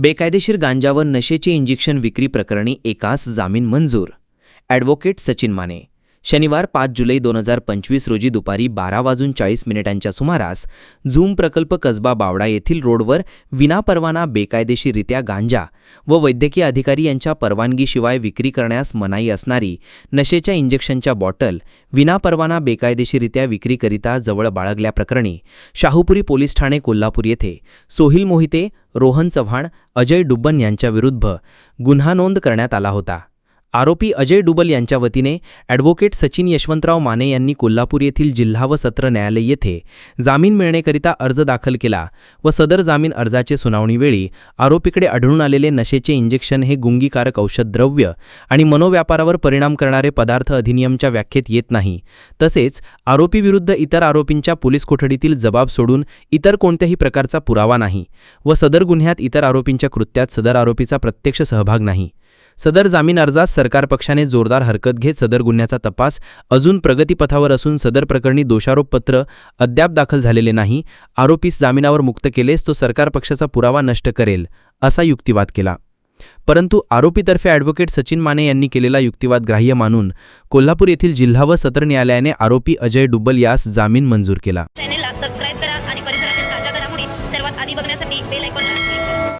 बेकायदेशीर गांजावर नशेचे इंजेक्शन विक्री प्रकरणी एकास जामीन मंजूर. ॲडव्होकेट सचिन माने. शनिवार पाच जुलै दोन हजार पंचवीस रोजी दुपारी बारा वाजून चाळीस मिनिटांच्या सुमारास झूम प्रकल्प कसबा बावडा येथील रोडवर विनापरवाना बेकायदेशीरित्या गांजा व वैद्यकीय अधिकारी यांच्या परवानगीशिवाय विक्री करण्यास मनाई असणारी नशेच्या इंजेक्शनच्या बॉटल विनापरवाना बेकायदेशीरित्या विक्रीकरिता जवळ बाळगल्याप्रकरणी शाहूपुरी पोलीस ठाणे कोल्हापूर येथे सोहिल मोहिते रोहन चव्हाण अजय डुब्बन यांच्याविरुद्ध गुन्हा नोंद करण्यात आला होता. आरोपी अजय डुबल यांच्या वतीने ॲडव्होकेट सचिन यशवंतराव माने यांनी कोल्हापूर येथील जिल्हा व सत्र न्यायालय येथे जामीन मिळण्याकरिता अर्ज दाखल केला व सदर जामीन अर्जाचे सुनावणीवेळी आरोपीकडे आढळून आलेले नशेचे इंजेक्शन हे गुंगीकारक औषध द्रव्य आणि मनोव्यापारावर परिणाम करणारे पदार्थ अधिनियमच्या व्याख्येत येत नाही. तसेच आरोपीविरुद्ध इतर आरोपींच्या पोलीस कोठडीतील जबाब सोडून इतर कोणत्याही प्रकारचा पुरावा नाही व सदर गुन्ह्यात इतर आरोपींच्या कृत्यात सदर आरोपीचा प्रत्यक्ष सहभाग नाही. सदर जामीन अर्जात सरकार पक्षाने जोरदार हरकत घेत सदर गुन्ह्याचा तपास अजून प्रगतीपथावर असून सदर प्रकरणी दोषारोपपत्र अद्याप दाखल झालेले नाही आरोपीस जामिनावर मुक्त केलेस तो सरकार पक्षाचा पुरावा नष्ट करेल असा युक्तिवाद केला. परंतु आरोपीतर्फे ॲडव्होकेट सचिन माने यांनी केलेला युक्तिवाद ग्राह्य मानून कोल्हापूर येथील जिल्हा व सत्र न्यायालयाने आरोपी अजय डुबल यास जामीन मंजूर केला.